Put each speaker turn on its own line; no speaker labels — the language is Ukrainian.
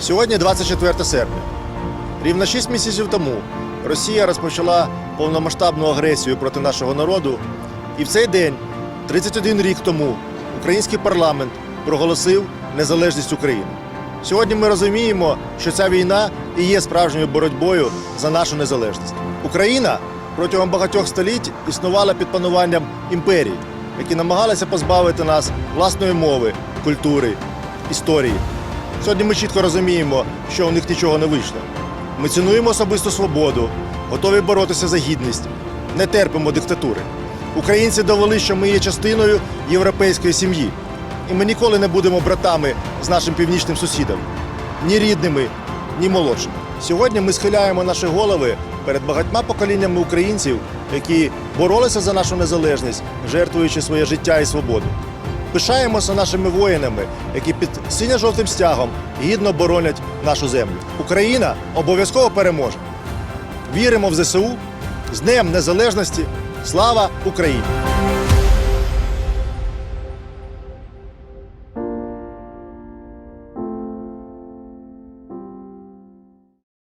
Сьогодні 24 серпня. Рівно 6 місяців тому Росія розпочала повномасштабну агресію проти нашого народу. І в цей день, 31 рік тому, український парламент проголосив незалежність України. Сьогодні ми розуміємо, що ця війна і є справжньою боротьбою за нашу незалежність. Україна протягом багатьох століть існувала під пануванням імперій, які намагалися позбавити нас власної мови, культури, історії. Сьогодні ми чітко розуміємо, що у них нічого не вийшло. Ми цінуємо особисту свободу, готові боротися за гідність, не терпимо диктатури. Українці довели, що ми є частиною європейської сім'ї, і ми ніколи не будемо братами з нашим північним сусідом, ні рідними, ні молодшими. Сьогодні ми схиляємо наші голови перед багатьма поколіннями українців, які боролися за нашу незалежність, жертвуючи своє життя і свободу. Пишаємося нашими воїнами, які під синьо-жовтим стягом гідно боронять нашу землю. Україна обов'язково переможе. Віримо в ЗСУ з Днем Незалежності. Слава Україні!